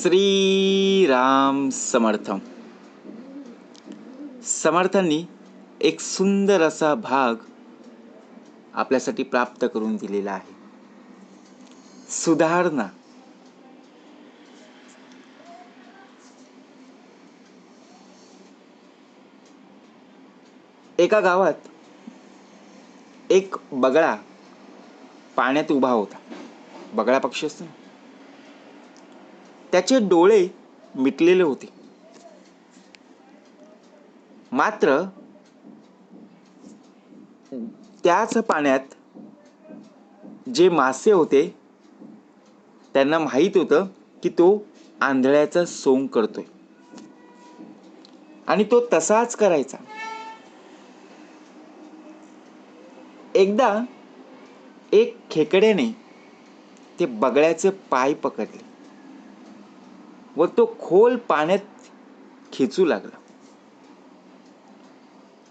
श्रीराम समर्थम. समर्थांनी एक सुंदर असा भाग आपल्यासाठी प्राप्त करून दिलेला आहे. सुधारणा. एका गावात एक बगळा पाण्यात उभा होता. बगळा पक्षी असतो ना? त्याचे डोळे मिटलेले होते. मात्र त्याच पाण्यात जे मासे होते त्यांना माहीत होतं की तो आंधळ्याचा सोंग करतोय. आणि तो तसाच करायचा. एकदा एक खेकड्याने ते बगळ्याचे पाय पकडले. व तो खोल पाण्यात खेचू लागला.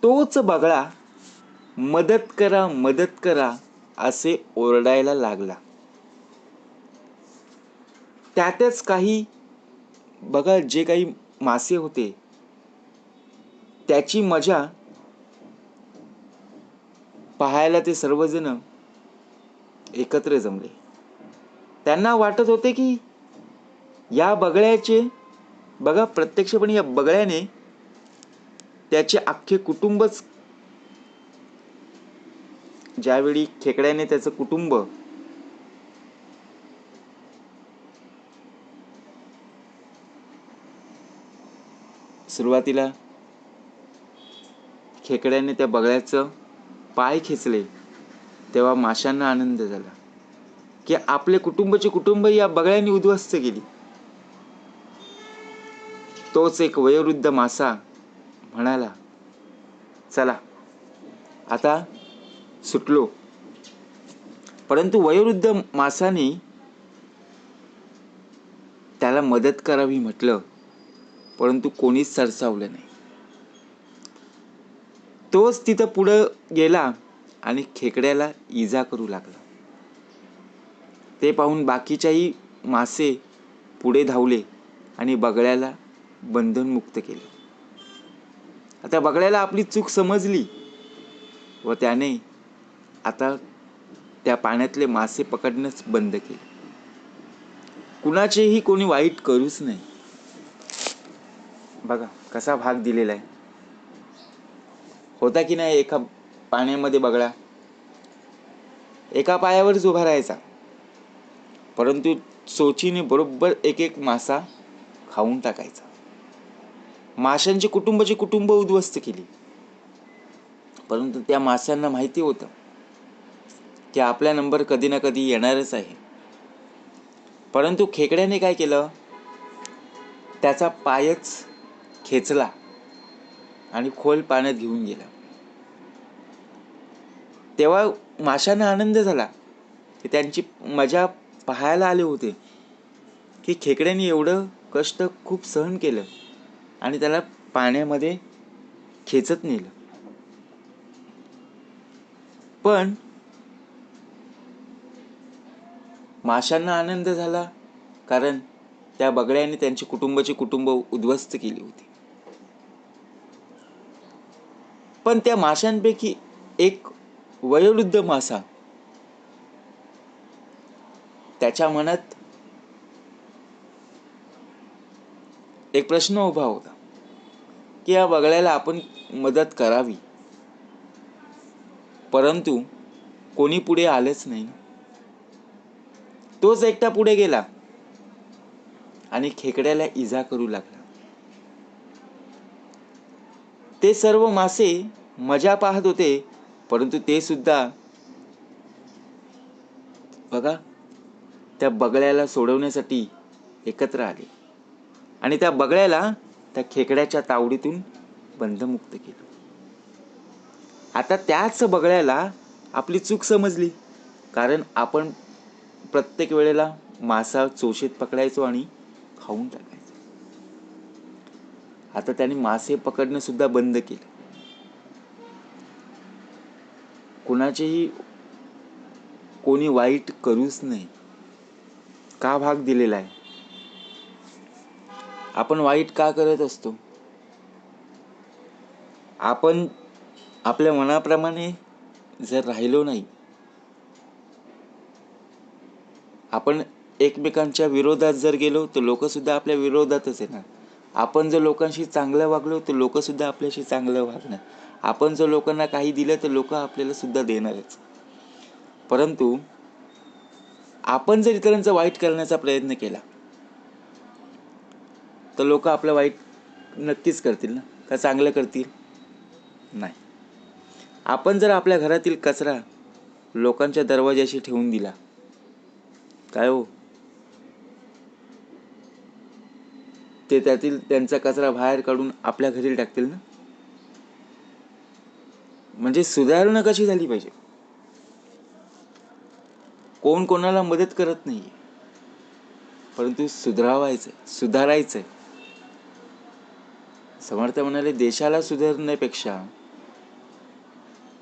तोच बगळा मदत करा मदत करा असे ओरडायला लागला. त्यातच काही बघा जे काही मासे होते त्याची मजा पाहायला ते सर्वजण एकत्र जमले. त्यांना वाटत होते की या बगळ्याचे बघा प्रत्यक्षपणे या बगळ्याने त्याचे अख्खे कुटुंबच ज्यावेळी खेकड्याने त्याचं कुटुंब सुरुवातीला खेकड्याने त्या बगळ्याचं पाय खेचले तेव्हा माशांना आनंद झाला की आपले कुटुंबाचे कुटुंब या बगळ्याने उद्ध्वस्त केली. तोच एक वयोवृद्ध मासा म्हणाला चला आता सुटलो. परंतु वयोवृद्ध मासाने त्याला मदत करावी म्हटलं परंतु कोणीच सरसावलं नाही. तोच तिथं पुढं गेला आणि खेकड्याला इजा करू लागला. ते पाहून बाकीच्याही मासे पुढे धावले आणि बगळ्याला बंधनमुक्त केले. आता बगड्याला आपली चूक समजली व त्याने आता त्या पाण्यातले मासे पकडणंच बंद केले. कुणाचेही कोणी वाईट करूच नाही. बघा कसा भाग दिलेला आहे. होता की नाही एका पाण्यामध्ये बगळा? एका पायावरच उभा राहायचा परंतु चोचीने बरोबर एक एक मासा खाऊन टाकायचा. माशांचे कुटुंबाची कुटुंब उद्ध्वस्त केली. परंतु त्या माशांना माहिती होतं की आपला नंबर कधी ना कधी येणारच आहे. परंतु खेकड्याने काय केलं? त्याचा पायच खेचला आणि खोल पाण्यात घेऊन गेला. तेव्हा माशांना आनंद झाला की त्यांची मजा पाहायला आले होते की खेकड्याने एवढं कष्ट खूप सहन केलं. आणि त्याला पाण्यामध्ये खेचत नेलं. पण माशांना आनंद झाला कारण त्या बगड्याने त्यांची कुटुंबाची कुटुंब उद्ध्वस्त केली होती. पण त्या माशांपैकी एक वयोवृद्ध मासा त्याच्या मनात एक प्रश्न उभा होता. की या बगळ्याला आपण मदत करावी. परंतु कोणी पुढे आलेच नाही. तोच एकटा पुढे गेला आणि खेकड्याला इजा करू लागला. ते सर्व मासे मजा पाहत होते परंतु ते सुद्धा बघा त्या बगळ्याला सोडवण्यासाठी एकत्र आले. आणि त्या बगळ्याला त्या खेकड्याच्या तावडीतून बंधमुक्त केलं. आता त्याच बगळ्याला आपली चूक समजली. कारण आपण प्रत्येक वेळेला मासा चोशेत पकडायचो आणि खाऊन टाकायचो. आता त्याने मासे पकडणं सुद्धा बंद केलं. कुणाचेही कोणी वाईट करूच नाही. का भाग दिलेला आहे? आपण वाईट का करत असतो? आपण आपल्या मनाप्रमाणे जर राहिलो नाही आपण एकमेकांच्या विरोधात जर गेलो तर लोक सुद्धा आपल्या विरोधातच येणार. आपण जर लोकांशी चांगलं वागलो तर लोक सुद्धा आपल्याशी चांगलं वागणार. आपण जर लोकांना काही दिलं तर लोक आपल्याला सुद्धा देणारच. परंतु आपण जर इतरांचं वाईट करण्याचा प्रयत्न केला तर लोक आपलं वाईट नक्कीच करतील ना. का चांगलं करतील? नाही. आपण जर आपल्या घरातील कचरा लोकांच्या दरवाजाशी ठेवून दिला काय हो? ते त्यातील त्यांचा कचरा बाहेर काढून आपल्या घरी टाकतील ना? म्हणजे सुधारणा कशी झाली पाहिजे? कोण कोणाला मदत करत नाहीये. परंतु सुधारावायचंय सुधारायचंय. समर्थ म्हणाले देशाला सुधारण्यापेक्षा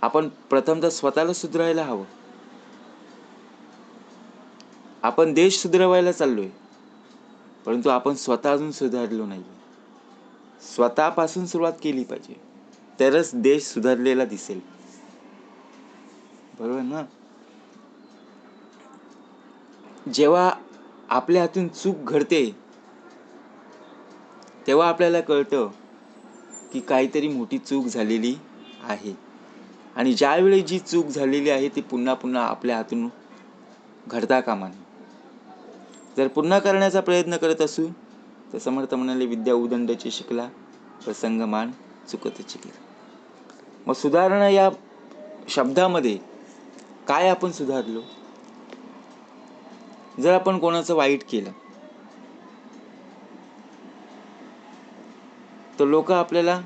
आपण प्रथमतः स्वतःला सुधारायला हवं. आपण देश सुधारवायला चाललोय परंतु आपण स्वतः अजून सुधारलो नाही स्वतःपासून सुरुवात केली पाहिजे तरच देश सुधारलेला दिसेल. बरोबर ना? जेव्हा आपल्या हातून चूक घडते तेव्हा आपल्याला कळतं की काहीतरी मोठी चूक झालेली आहे. आणि ज्यावेळी जी चूक झालेली आहे ती पुन्हा पुन्हा आपल्या हातून घडता कामा नये. जर पुन्हा करण्याचा प्रयत्न करत असू तर समर्थ म्हणाले विद्या उदंडची शिकला प्रसंगमान चुकत शिकला. मग सुधारणा या शब्दामध्ये काय आपण सुधारलो? जर आपण कोणाचं वाईट केलं तर लोक आपल्याला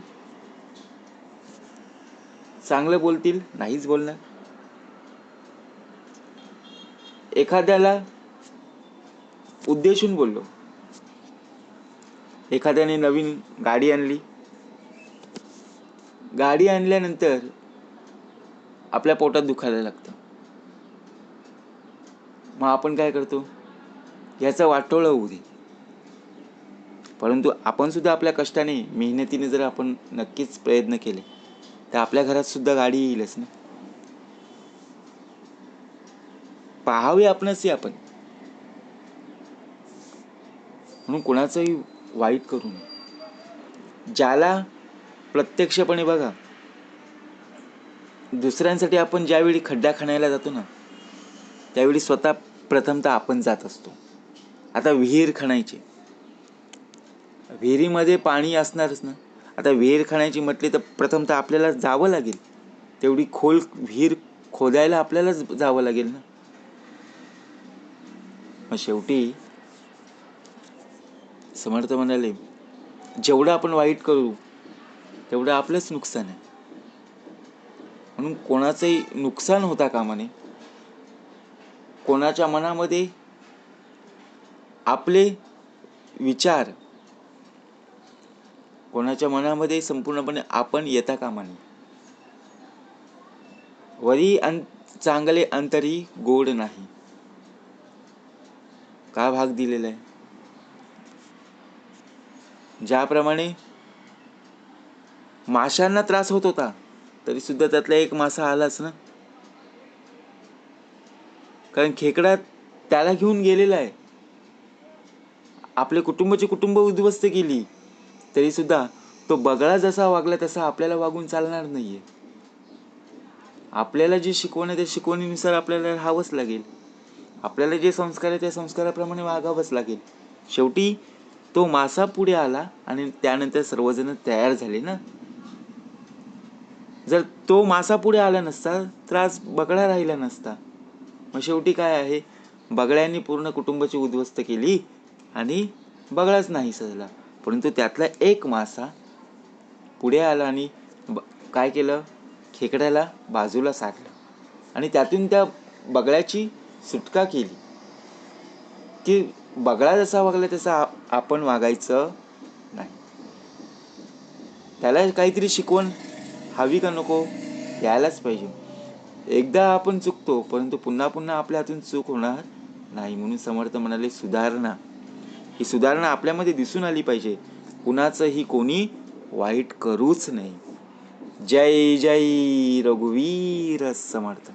चांगलं बोलतील नाहीच बोलणार. एखाद्याला उद्देशून बोललो. एखाद्याने नवीन गाडी आणली. गाडी आणल्यानंतर आपल्या पोटात दुखायला लागतं. मग आपण काय करतो? याचं वाटोळं होऊ दे. परंतु आपणसुद्धा आपल्या कष्टाने मेहनतीने जर आपण नक्कीच प्रयत्न केले तर आपल्या घरातसुद्धा गाडी येईलच ना? पाहावे आपणच आपण. म्हणून कोणाचंही वाईट करू नये. ज्याला प्रत्यक्षपणे बघा दुसऱ्यांसाठी आपण ज्यावेळी खड्डा खणायला जातो ना त्यावेळी स्वतः प्रथमतः आपण जात असतो. आता विहीर खणायची. विहिरीमध्ये पाणी असणारच ना. आता विहीर खणायची म्हटली तर प्रथमतः आपल्याला जावं लागेल. तेवढी खोल विहीर खोदायला आपल्यालाच जावं लागेल ना. मग शेवटी समर्थ म्हणाले जेवढं आपण वाईट करू तेवढं आपलंच नुकसान आहे. म्हणून कोणाचंही नुकसान होता कामा नये कोणाच्या मनामध्ये आपले विचार कोणाच्या मनामध्ये संपूर्णपणे आपण येता कामा नये. वरी अं चांगले अंतरी गोड नाही. का भाग दिलेला आहे? ज्याप्रमाणे माशांना त्रास होत होता तरी सुद्धा त्यातला एक मासा आलाच ना? कारण खेकडा त्याला घेऊन गेलेला आहे. आपले कुटुंबाची कुटुंब उद्ध्वस्त केली. तरी सुद्धा तो बगळा जसा वागला तसा आपल्याला वागून चालणार नाहीये. आपल्याला जे शिकवण आहे त्या शिकवणीनुसार आपल्याला राहावंच लागेल. आपल्याला जे संस्कार आहे त्या संस्काराप्रमाणे वागावंच लागेल. शेवटी तो मासा पुढे आला आणि त्यानंतर सर्वजण तयार झाले ना? जर तो मासा पुढे आला नसता तर आज बगळा राहिला नसता. मग शेवटी काय आहे? बगळ्यांनी पूर्ण कुटुंबाची उद्ध्वस्त केली आणि बगळाच नाही सजला परंतु त्यातला एक मासा पुढे आला आणि ब काय केलं? खेकड्याला बाजूला सारलं आणि त्यातून त्या बगळ्याची सुटका केली. की बगळा जसा वागला तसा आपण वागायचं नाही. त्याला काहीतरी शिकवण हवी का नको? यायलाच पाहिजे. एकदा आपण चुकतो परंतु पुन्हा पुन्हा आपल्या हातून चूक होणार नाही म्हणून समर्थ म्हणाले सुधारणा ही सुधारणा आपल्यामध्ये दिसून आली पाहिजे. कुणाचंही कोणी वाईट करूच नाही. जय जय रघुवीर समर्थ.